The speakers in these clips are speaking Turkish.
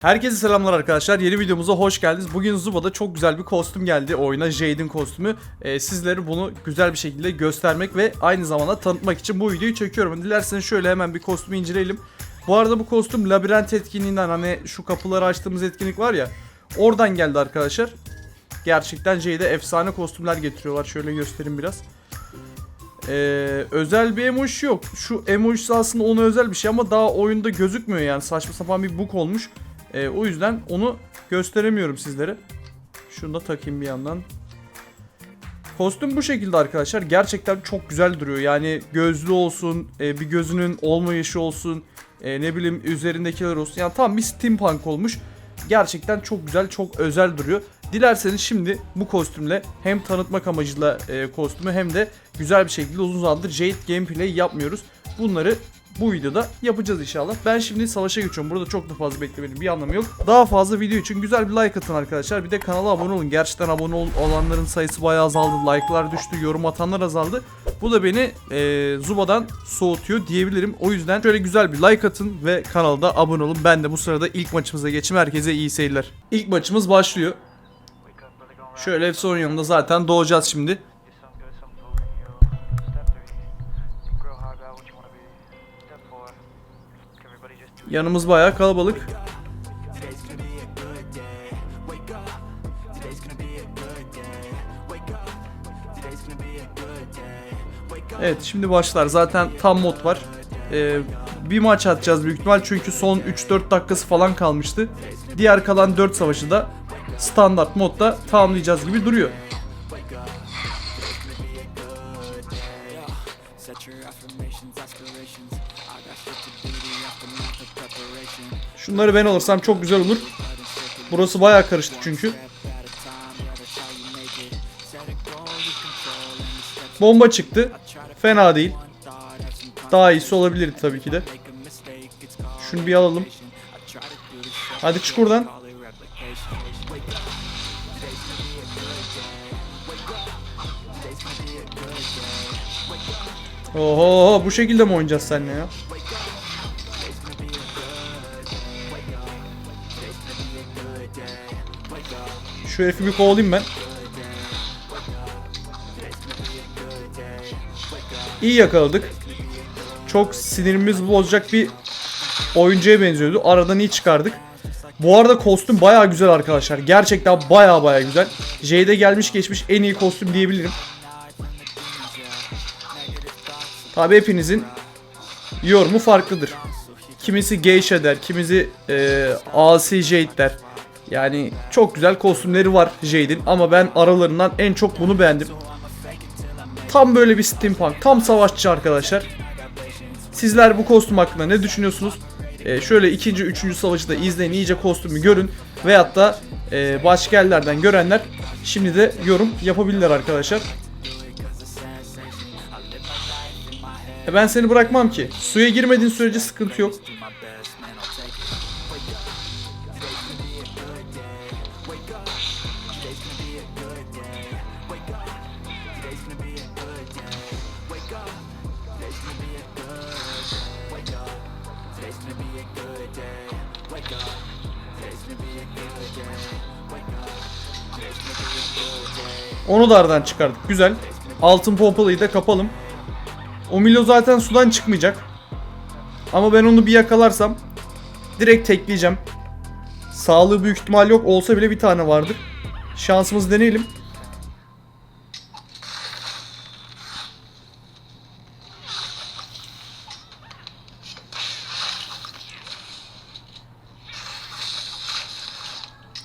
Herkese selamlar arkadaşlar. Yeni videomuza hoş geldiniz. Bugün Zuba'da çok güzel bir kostüm geldi oyuna. Jade'in kostümü. Ee, sizlere bunu güzel bir şekilde göstermek ve aynı zamanda tanıtmak için bu videoyu çekiyorum. Dilerseniz şöyle hemen bir kostümü inceleyelim. Bu arada bu kostüm labirent etkinliğinden hani şu kapıları açtığımız etkinlik var ya. Oradan geldi arkadaşlar. Gerçekten Jade'e efsane kostümler getiriyorlar. Şöyle göstereyim biraz. Ee, özel bir emoji yok. Şu emojisi aslında ona özel bir şey ama daha oyunda gözükmüyor yani. Saçma sapan bir bug olmuş. Ee, o yüzden onu gösteremiyorum sizlere. Şunu da takayım bir yandan. Kostüm bu şekilde arkadaşlar. Gerçekten çok güzel duruyor. Yani gözlü olsun, e, bir gözünün olmayışı olsun, e, ne bileyim üzerindekiler olsun. Yani tam bir steampunk olmuş. Gerçekten çok güzel, çok özel duruyor. Dilerseniz şimdi bu kostümle hem tanıtmak amacıyla e, kostümü hem de güzel bir şekilde uzun zamandır Jade gameplay yapmıyoruz. Bunları bu videoda yapacağız inşallah. Ben şimdi savaşa geçiyorum. Burada çok da fazla beklemenin bir anlamı yok. Daha fazla video için güzel bir like atın arkadaşlar. Bir de kanala abone olun. Gerçekten abone ol- olanların sayısı bayağı azaldı. Like'lar düştü. Yorum atanlar azaldı. Bu da beni e, Zuba'dan soğutuyor diyebilirim. O yüzden şöyle güzel bir like atın ve kanala da abone olun. Ben de bu sırada ilk maçımıza geçeyim. Herkese iyi seyirler. İlk maçımız başlıyor. Şöyle Efson yanında zaten doğacağız şimdi. Yanımız bayağı kalabalık. Evet şimdi başlar. Zaten tam mod var. Ee, bir maç atacağız büyük ihtimal çünkü son 3-4 dakikası falan kalmıştı. Diğer kalan 4 savaşı da standart modda tamamlayacağız gibi duruyor. Şunları ben alırsam çok güzel olur. Burası bayağı karıştı çünkü. Bomba çıktı. Fena değil. Daha iyisi olabilirdi tabii ki de. Şunu bir alalım. Hadi çık buradan. Oho bu şekilde mi oynayacağız seninle ya? Şu herifi bir kovalayayım ben. İyi yakaladık. Çok sinirimiz bozacak bir oyuncuya benziyordu. Aradan iyi çıkardık. Bu arada kostüm baya güzel arkadaşlar. Gerçekten baya baya güzel. J'de gelmiş geçmiş en iyi kostüm diyebilirim. Tabi hepinizin yorumu farklıdır. Kimisi Geisha der, kimisi e, Asi Jade der. Yani çok güzel kostümleri var Jade'in ama ben aralarından en çok bunu beğendim. Tam böyle bir steampunk, tam savaşçı arkadaşlar. Sizler bu kostüm hakkında ne düşünüyorsunuz? Ee, şöyle ikinci, üçüncü savaşı da izleyin, iyice kostümü görün. Veyahut da e, başka yerlerden görenler şimdi de yorum yapabilirler arkadaşlar. E ben seni bırakmam ki. Suya girmediğin sürece sıkıntı yok. Onu da aradan çıkardık. Güzel. Altın pompalıyı da kapalım. O Milo zaten sudan çıkmayacak. Ama ben onu bir yakalarsam direkt tekleyeceğim. Sağlığı büyük ihtimal yok. Olsa bile bir tane vardır. Şansımızı deneyelim.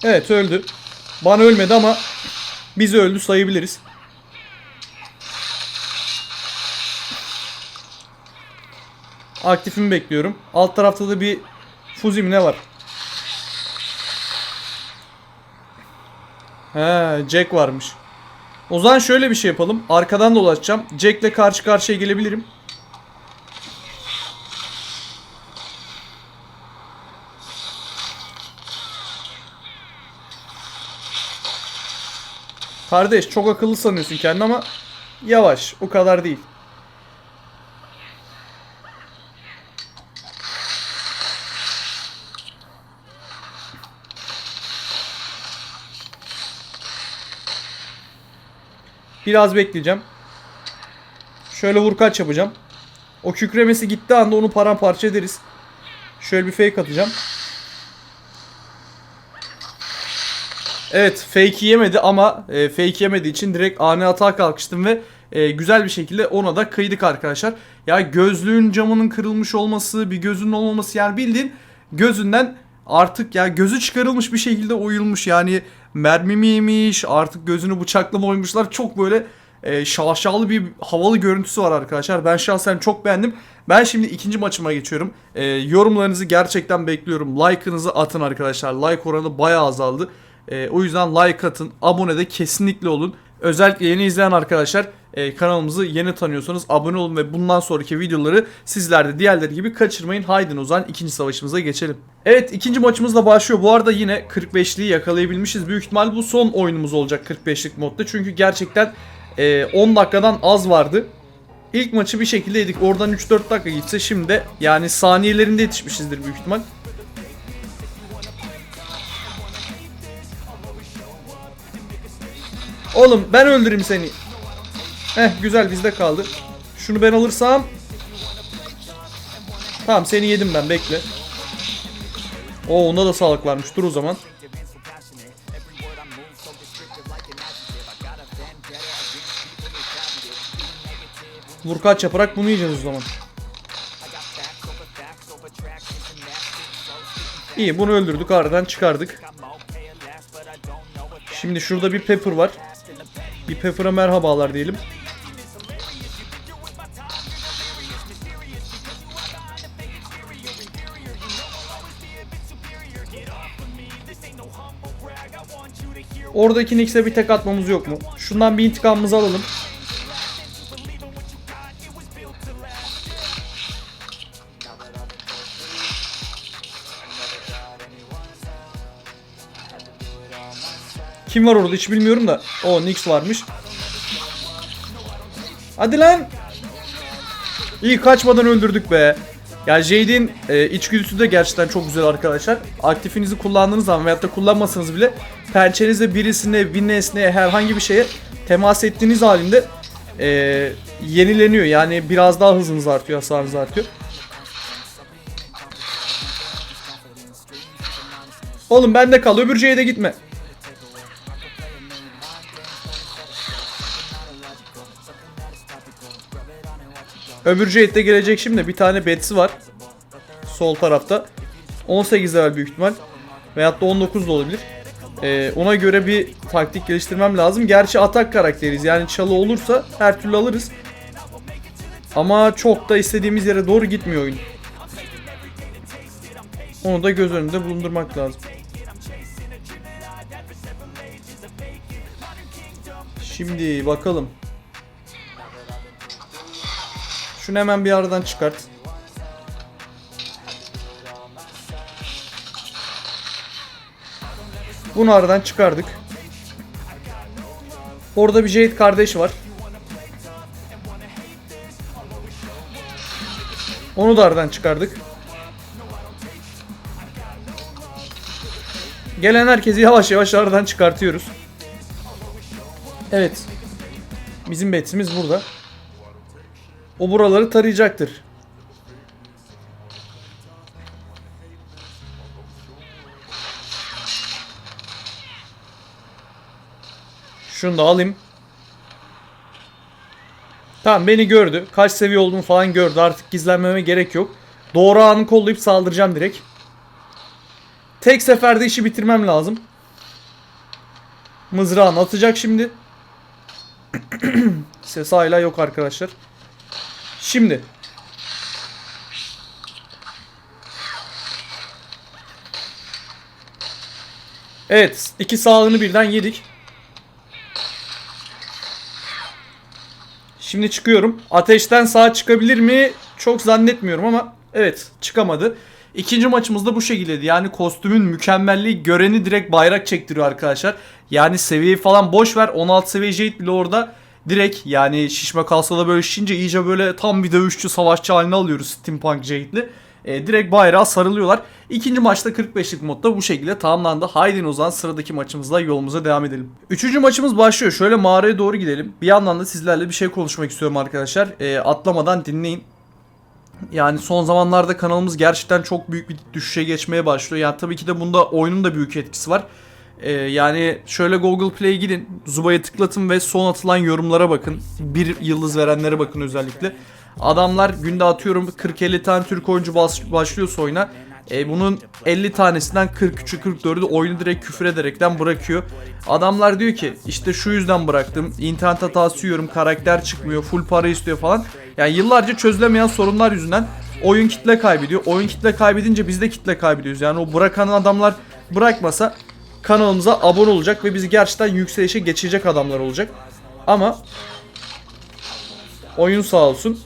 Evet öldü. Bana ölmedi ama bizi öldü sayabiliriz. Aktifimi bekliyorum. Alt tarafta da bir Fuzi mi ne var? He, Jack varmış. O zaman şöyle bir şey yapalım. Arkadan dolaşacağım. Jack'le karşı karşıya gelebilirim. Kardeş çok akıllı sanıyorsun kendini ama yavaş. O kadar değil. Biraz bekleyeceğim. Şöyle vurkaç yapacağım. O kükremesi gitti anda onu paramparça ederiz. Şöyle bir fake atacağım. Evet fake yemedi ama e, fake yemediği için direkt ani atağa kalkıştım ve e, güzel bir şekilde ona da kıydık arkadaşlar. Ya gözlüğün camının kırılmış olması, bir gözünün olmaması yani bildiğin gözünden artık ya gözü çıkarılmış bir şekilde oyulmuş yani mermi mi yemiş artık gözünü bıçakla mı oymuşlar çok böyle e, şaşalı bir havalı görüntüsü var arkadaşlar. Ben şahsen çok beğendim. Ben şimdi ikinci maçıma geçiyorum. E, yorumlarınızı gerçekten bekliyorum. Like'ınızı atın arkadaşlar. Like oranı bayağı azaldı. E, o yüzden like atın. Abone de kesinlikle olun. Özellikle yeni izleyen arkadaşlar e, kanalımızı yeni tanıyorsanız abone olun ve bundan sonraki videoları sizler de diğerleri gibi kaçırmayın. Haydi o zaman ikinci savaşımıza geçelim. Evet ikinci maçımız da başlıyor. Bu arada yine 45'liği yakalayabilmişiz. Büyük ihtimal bu son oyunumuz olacak 45'lik modda. Çünkü gerçekten e, 10 dakikadan az vardı. İlk maçı bir şekilde yedik. Oradan 3-4 dakika gitse şimdi yani saniyelerinde yetişmişizdir büyük ihtimal. Oğlum ben öldüreyim seni. Heh güzel bizde kaldı. Şunu ben alırsam. Tamam seni yedim ben bekle. O onda da sağlık varmış. Dur o zaman. Vurkaç yaparak bunu yiyeceğiz o zaman. İyi bunu öldürdük aradan çıkardık. Şimdi şurada bir pepper var. Bir pepper'a merhabalar diyelim. Oradaki Nix'e bir tek atmamız yok mu? Şundan bir intikamımızı alalım. Kim var orada hiç bilmiyorum da. O Nix varmış. Hadi lan. İyi kaçmadan öldürdük be. Ya Jade'in e, içgüdüsü de gerçekten çok güzel arkadaşlar. Aktifinizi kullandığınız zaman veyahut da kullanmasanız bile pençenizle birisine, bir nesneye, herhangi bir şeye temas ettiğiniz halinde e, yenileniyor. Yani biraz daha hızınız artıyor, hasarınız artıyor. Oğlum bende kal, öbür Jade'e gitme. Öbür Jade'de gelecek şimdi. Bir tane Betsy var. Sol tarafta. 18 level büyük ihtimal. Veyahut da 19 da olabilir. Ee, ona göre bir taktik geliştirmem lazım. Gerçi atak karakteriyiz. Yani çalı olursa her türlü alırız. Ama çok da istediğimiz yere doğru gitmiyor oyun. Onu da göz önünde bulundurmak lazım. Şimdi bakalım. Şunu hemen bir aradan çıkart. Bunu aradan çıkardık. Orada bir Jade kardeş var. Onu da aradan çıkardık. Gelen herkesi yavaş yavaş aradan çıkartıyoruz. Evet. Bizim betimiz burada. O buraları tarayacaktır. Şunu da alayım. Tamam beni gördü. Kaç seviye olduğumu falan gördü. Artık gizlenmeme gerek yok. Doğru anı kollayıp saldıracağım direkt. Tek seferde işi bitirmem lazım. Mızrağını atacak şimdi. Ses hala yok arkadaşlar. Şimdi. Evet. iki sağlığını birden yedik. Şimdi çıkıyorum. Ateşten sağ çıkabilir mi? Çok zannetmiyorum ama evet çıkamadı. İkinci maçımız da bu şekildeydi. Yani kostümün mükemmelliği göreni direkt bayrak çektiriyor arkadaşlar. Yani seviyeyi falan boş ver. 16 seviye Jade bile orada direkt yani şişme kalsa da böyle şişince iyice böyle tam bir dövüşçü savaşçı haline alıyoruz Steampunk Jade'li. e, direkt bayrağa sarılıyorlar. İkinci maçta 45'lik modda bu şekilde tamamlandı. Haydi o zaman sıradaki maçımızla yolumuza devam edelim. Üçüncü maçımız başlıyor. Şöyle mağaraya doğru gidelim. Bir yandan da sizlerle bir şey konuşmak istiyorum arkadaşlar. E, atlamadan dinleyin. Yani son zamanlarda kanalımız gerçekten çok büyük bir düşüşe geçmeye başlıyor. Yani tabii ki de bunda oyunun da büyük etkisi var. Ee, yani şöyle Google Play'e gidin, Zuba'ya tıklatın ve son atılan yorumlara bakın. Bir yıldız verenlere bakın özellikle. Adamlar günde atıyorum 40-50 tane Türk oyuncu bas- başlıyorsa oyuna. E, bunun 50 tanesinden 43'ü 44'ü de oyunu direkt küfür ederekten bırakıyor. Adamlar diyor ki işte şu yüzden bıraktım. internet hatası yiyorum, karakter çıkmıyor, full para istiyor falan. Yani yıllarca çözülemeyen sorunlar yüzünden oyun kitle kaybediyor. Oyun kitle kaybedince biz de kitle kaybediyoruz. Yani o bırakan adamlar bırakmasa kanalımıza abone olacak ve bizi gerçekten yükselişe geçecek adamlar olacak. Ama oyun sağ olsun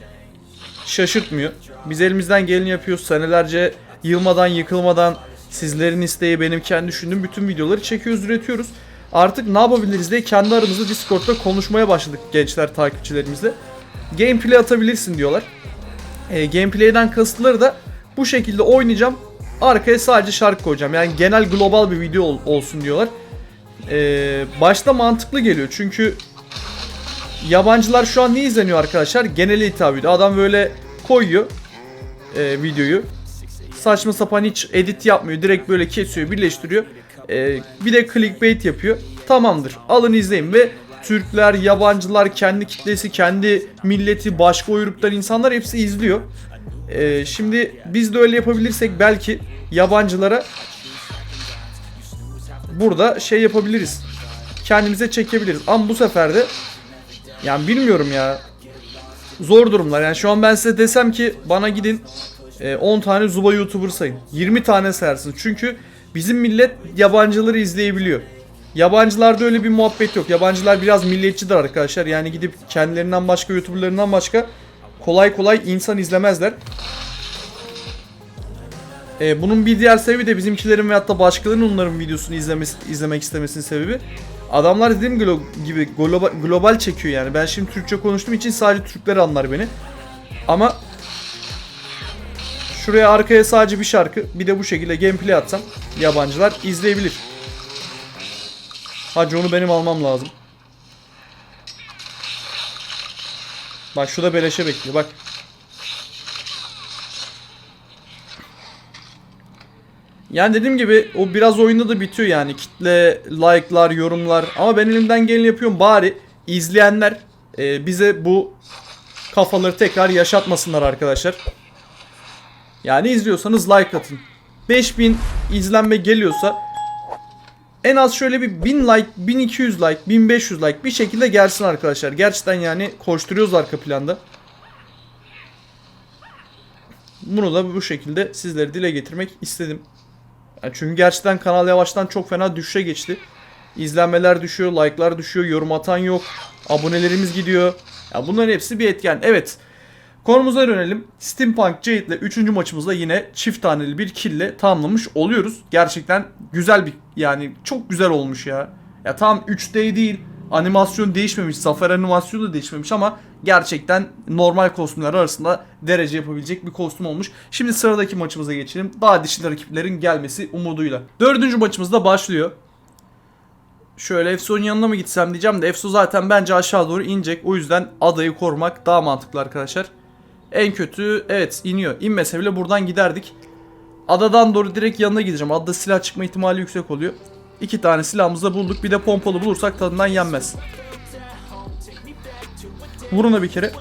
şaşırtmıyor. Biz elimizden geleni yapıyoruz. Senelerce yılmadan yıkılmadan sizlerin isteği benim kendi düşündüğüm bütün videoları çekiyoruz, üretiyoruz. Artık ne yapabiliriz diye kendi aramızda Discord'da konuşmaya başladık gençler takipçilerimizle. Gameplay atabilirsin diyorlar. E, gameplay'den kasıtları da bu şekilde oynayacağım. Arkaya sadece şarkı koyacağım. Yani genel global bir video ol- olsun diyorlar. E, başta mantıklı geliyor çünkü yabancılar şu an ne izleniyor arkadaşlar? Genele hitap ediyor. Adam böyle koyuyor e, videoyu. Saçma sapan hiç edit yapmıyor. Direkt böyle kesiyor, birleştiriyor. E, bir de clickbait yapıyor. Tamamdır. Alın izleyin ve Türkler, yabancılar, kendi kitlesi, kendi milleti, başka uyruktan insanlar hepsi izliyor. E, şimdi biz de öyle yapabilirsek belki yabancılara burada şey yapabiliriz. Kendimize çekebiliriz. Ama bu sefer de yani bilmiyorum ya. Zor durumlar. Yani şu an ben size desem ki bana gidin e, 10 tane Zuba YouTuber sayın. 20 tane sayarsın. Çünkü bizim millet yabancıları izleyebiliyor. Yabancılarda öyle bir muhabbet yok. Yabancılar biraz milliyetçidir arkadaşlar. Yani gidip kendilerinden başka YouTuber'larından başka kolay kolay insan izlemezler. E, bunun bir diğer sebebi de bizimkilerin veyahut da başkalarının onların videosunu izlemesi, izlemek istemesinin sebebi. Adamlar dediğim gibi global, global çekiyor yani. Ben şimdi Türkçe konuştuğum için sadece Türkler anlar beni. Ama şuraya arkaya sadece bir şarkı bir de bu şekilde gameplay atsam yabancılar izleyebilir. Hacı onu benim almam lazım. Bak şu da beleşe bekliyor bak. Yani dediğim gibi o biraz oyunda da bitiyor yani kitle, like'lar, yorumlar ama ben elimden geleni yapıyorum bari izleyenler e, bize bu kafaları tekrar yaşatmasınlar arkadaşlar. Yani izliyorsanız like atın. 5000 izlenme geliyorsa en az şöyle bir 1000 like, 1200 like, 1500 like bir şekilde gelsin arkadaşlar. Gerçekten yani koşturuyoruz arka planda. Bunu da bu şekilde sizlere dile getirmek istedim. Yani çünkü gerçekten kanal yavaştan çok fena düşüşe geçti. İzlenmeler düşüyor, like'lar düşüyor, yorum atan yok, abonelerimiz gidiyor. Ya bunların hepsi bir etken. Evet. Konumuza dönelim. Steampunk Jade ile 3. maçımızda yine çift taneli bir kille tamamlamış oluyoruz. Gerçekten güzel bir yani çok güzel olmuş ya. Ya tam 3D değil. Animasyon değişmemiş. Zafer animasyonu da değişmemiş ama gerçekten normal kostümler arasında derece yapabilecek bir kostüm olmuş. Şimdi sıradaki maçımıza geçelim. Daha dişli rakiplerin gelmesi umuduyla. Dördüncü maçımız da başlıyor. Şöyle Efso'nun yanına mı gitsem diyeceğim de Efso zaten bence aşağı doğru inecek. O yüzden adayı korumak daha mantıklı arkadaşlar. En kötü evet iniyor. İnmese bile buradan giderdik. Adadan doğru direkt yanına gideceğim. Adada silah çıkma ihtimali yüksek oluyor. İki tane silahımızı da bulduk. Bir de pompalı bulursak tadından yenmez. Vurun da bir kere.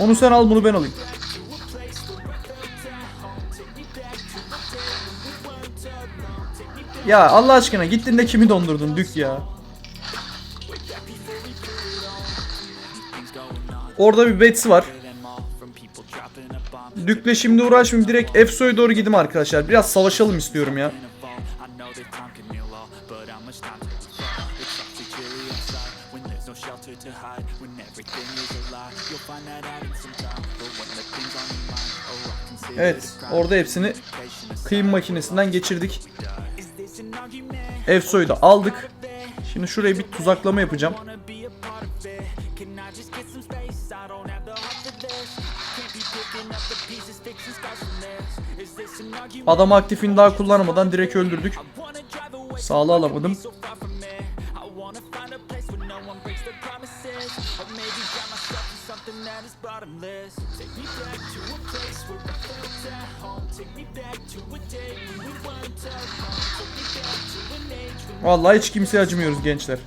Onu sen al bunu ben alayım. Ya Allah aşkına gittin de kimi dondurdun Dük ya. Orada bir Betsy var. Dük'le şimdi uğraşmayayım. Direkt Efso'ya doğru gideyim arkadaşlar. Biraz savaşalım istiyorum ya. Evet, orada hepsini kıyım makinesinden geçirdik. Efso'yu da aldık. Şimdi şuraya bir tuzaklama yapacağım. Adam aktifini daha kullanamadan direkt öldürdük. Sağlı alamadım. Vallahi hiç kimseye acımıyoruz gençler.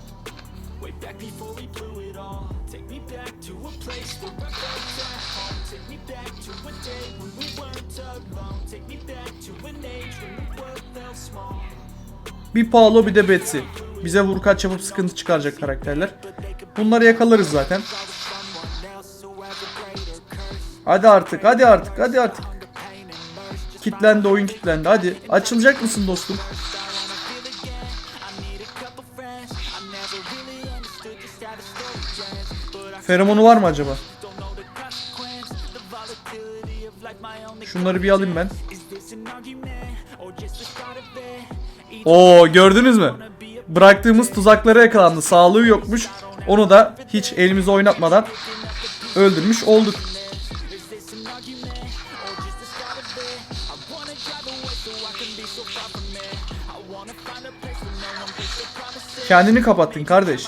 Bir Paolo bir de Betsy. Bize vurkaç yapıp sıkıntı çıkaracak karakterler. Bunları yakalarız zaten. Hadi artık, hadi artık, hadi artık. Kitlendi, oyun kitlendi. Hadi. Açılacak mısın dostum? Feromonu var mı acaba? Şunları bir alayım ben. Oo gördünüz mü? Bıraktığımız tuzaklara yakalandı. Sağlığı yokmuş. Onu da hiç elimize oynatmadan öldürmüş olduk. Kendini kapattın kardeş.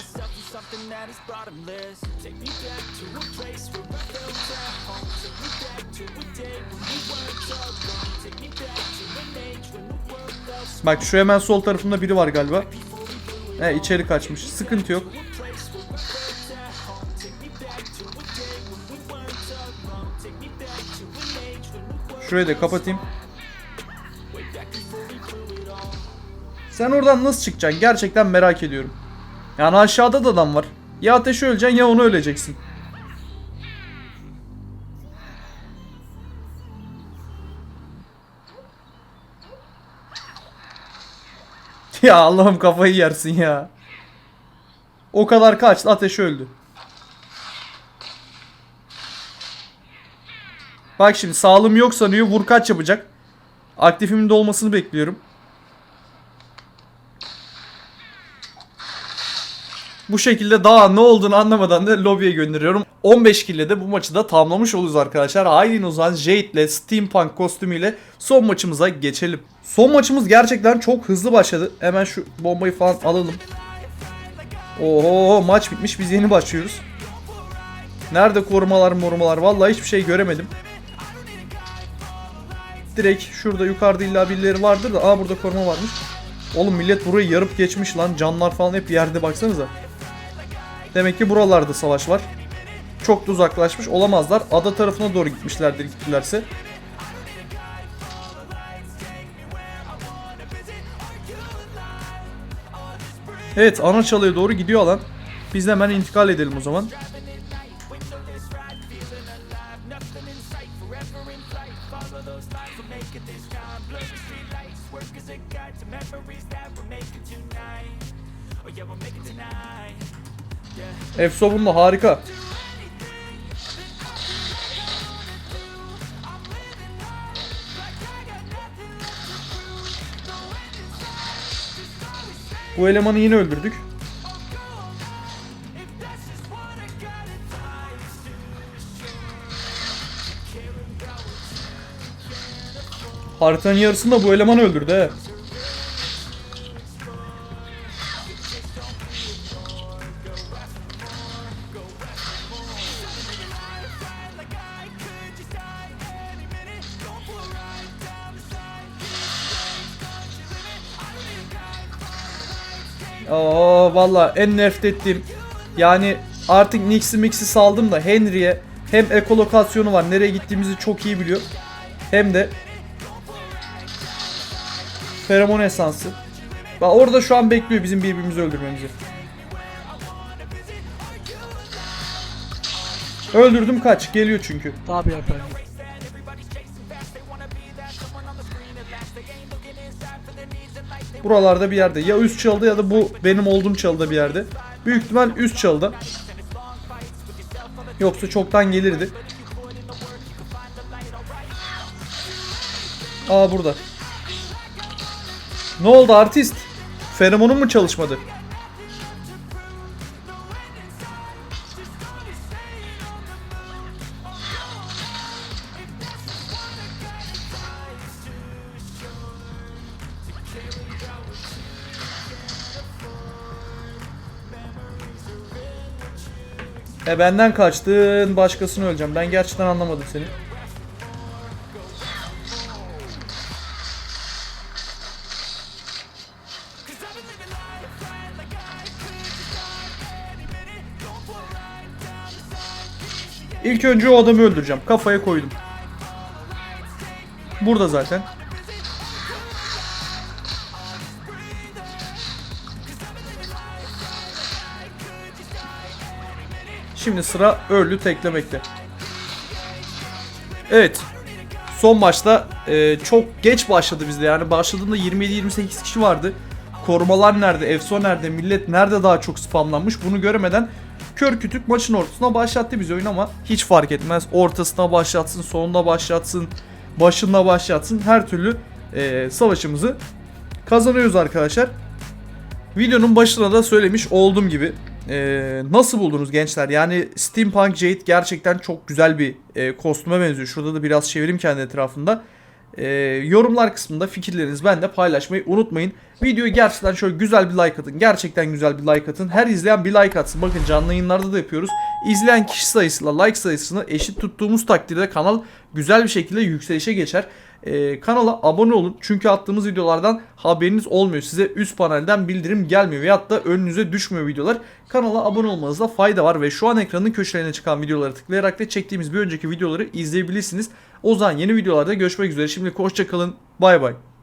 Bak şu hemen sol tarafında biri var galiba. He içeri kaçmış. Sıkıntı yok. Şurayı da kapatayım. Sen oradan nasıl çıkacaksın? Gerçekten merak ediyorum. Yani aşağıda da adam var. Ya ateşi öleceksin ya onu öleceksin. Ya Allah'ım kafayı yersin ya. O kadar kaçtı ateş öldü. Bak şimdi sağlığım yok sanıyor vur kaç yapacak. Aktifimin de olmasını bekliyorum. Bu şekilde daha ne olduğunu anlamadan da lobiye gönderiyorum. 15 kille de bu maçı da tamamlamış oluruz arkadaşlar. Aylin Ozan Jade ile Steampunk kostümüyle son maçımıza geçelim. Son maçımız gerçekten çok hızlı başladı. Hemen şu bombayı falan alalım. Oho maç bitmiş biz yeni başlıyoruz. Nerede korumalar morumalar vallahi hiçbir şey göremedim. Direkt şurada yukarıda illa birileri vardır da aa burada koruma varmış. Oğlum millet burayı yarıp geçmiş lan canlar falan hep yerde baksanıza. Demek ki buralarda savaş var. Çok da uzaklaşmış olamazlar. Ada tarafına doğru gitmişlerdir gittilerse. Evet ana çalıya doğru gidiyor alan. Biz de hemen intikal edelim o zaman. Efsobunlu harika. Bu elemanı yine öldürdük. Haritanın yarısında bu eleman öldürdü he. Oo valla en nefret ettiğim yani artık Nix'i Mix'i saldım da Henry'e hem ekolokasyonu var nereye gittiğimizi çok iyi biliyor hem de feromon esansı. Bak orada şu an bekliyor bizim birbirimizi öldürmemizi. Öldürdüm kaç geliyor çünkü. Tabii efendim. Buralarda bir yerde. Ya üst çalıda ya da bu benim olduğum çalıda bir yerde. Büyük ihtimal üst çalıda. Yoksa çoktan gelirdi. Aa burada. Ne oldu artist? Feromonun mu çalışmadı? E benden kaçtın başkasını öleceğim. Ben gerçekten anlamadım seni. İlk önce o adamı öldüreceğim. Kafaya koydum. Burada zaten. Şimdi sıra Earl'ü teklemekte. Evet. Son maçta e, çok geç başladı bizde. Yani başladığında 27-28 kişi vardı. Korumalar nerede, Efso nerede, millet nerede daha çok spamlanmış bunu göremeden kör kütük maçın ortasına başlattı bizi oyun ama hiç fark etmez. Ortasına başlatsın, sonunda başlatsın, başında başlatsın her türlü e, savaşımızı kazanıyoruz arkadaşlar. Videonun başına da söylemiş olduğum gibi e, nasıl buldunuz gençler? Yani Steampunk Jade gerçekten çok güzel bir e, kostüme benziyor. Şurada da biraz çevireyim kendi etrafında. E, yorumlar kısmında fikirlerinizi benimle paylaşmayı unutmayın. Videoyu gerçekten şöyle güzel bir like atın. Gerçekten güzel bir like atın. Her izleyen bir like atsın. Bakın canlı yayınlarda da yapıyoruz. İzleyen kişi sayısıyla like sayısını eşit tuttuğumuz takdirde kanal güzel bir şekilde yükselişe geçer. Ee, kanala abone olun çünkü attığımız videolardan haberiniz olmuyor. Size üst panelden bildirim gelmiyor veyahut da önünüze düşmüyor videolar. Kanala abone olmanızda fayda var ve şu an ekranın köşelerine çıkan videoları tıklayarak da çektiğimiz bir önceki videoları izleyebilirsiniz. O zaman yeni videolarda görüşmek üzere. Şimdi hoşçakalın. Bay bay.